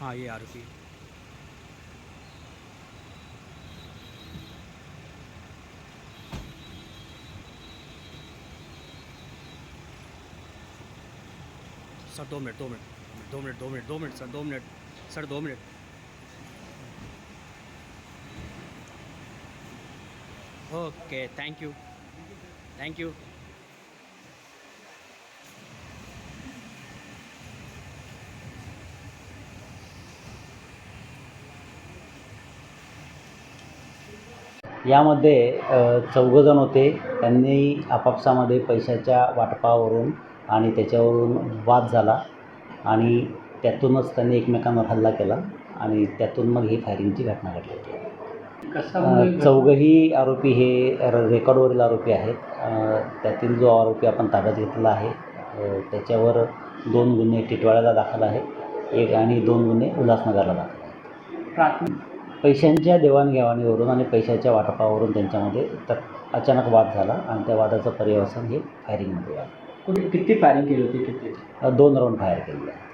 हाँ ये आरोपी सर दो मिनट दो मिनट दो मिनट दो मिनट दो मिनट सर दो मिनट सर दो मिनट. ओके थैंक यू यामध्ये चौघजण होते. त्यांनी आपापसामध्ये पैशाच्या वाटपावरून आणि त्याच्यावरून वाद झाला आणि त्यातूनच त्यांनी एकमेकांवर हल्ला केला आणि त्यातून मग ही फायरिंगची घटना घडली होती. चौघही आरोपी हे रेकॉर्डवरील आरोपी आहेत. त्यातील जो आरोपी आपण ताब्यात घेतलेला आहे त्याच्यावर दोन गुन्हे टिटवाळ्याला दाखल आहेत. एक आणि दोन गुन्हे उल्हासनगरला दाखल आहेत. पैशांच्या देवाणघेवाणीवरून आणि पैशाच्या वाटपावरून त्यांच्यामध्ये तर अचानक वाद झाला आणि त्या वादाचं पर्यवसन हे फायरिंगमध्ये झालं कुठे किती फायरिंग केली होती किती? दोन राऊंड फायर केलेले आहे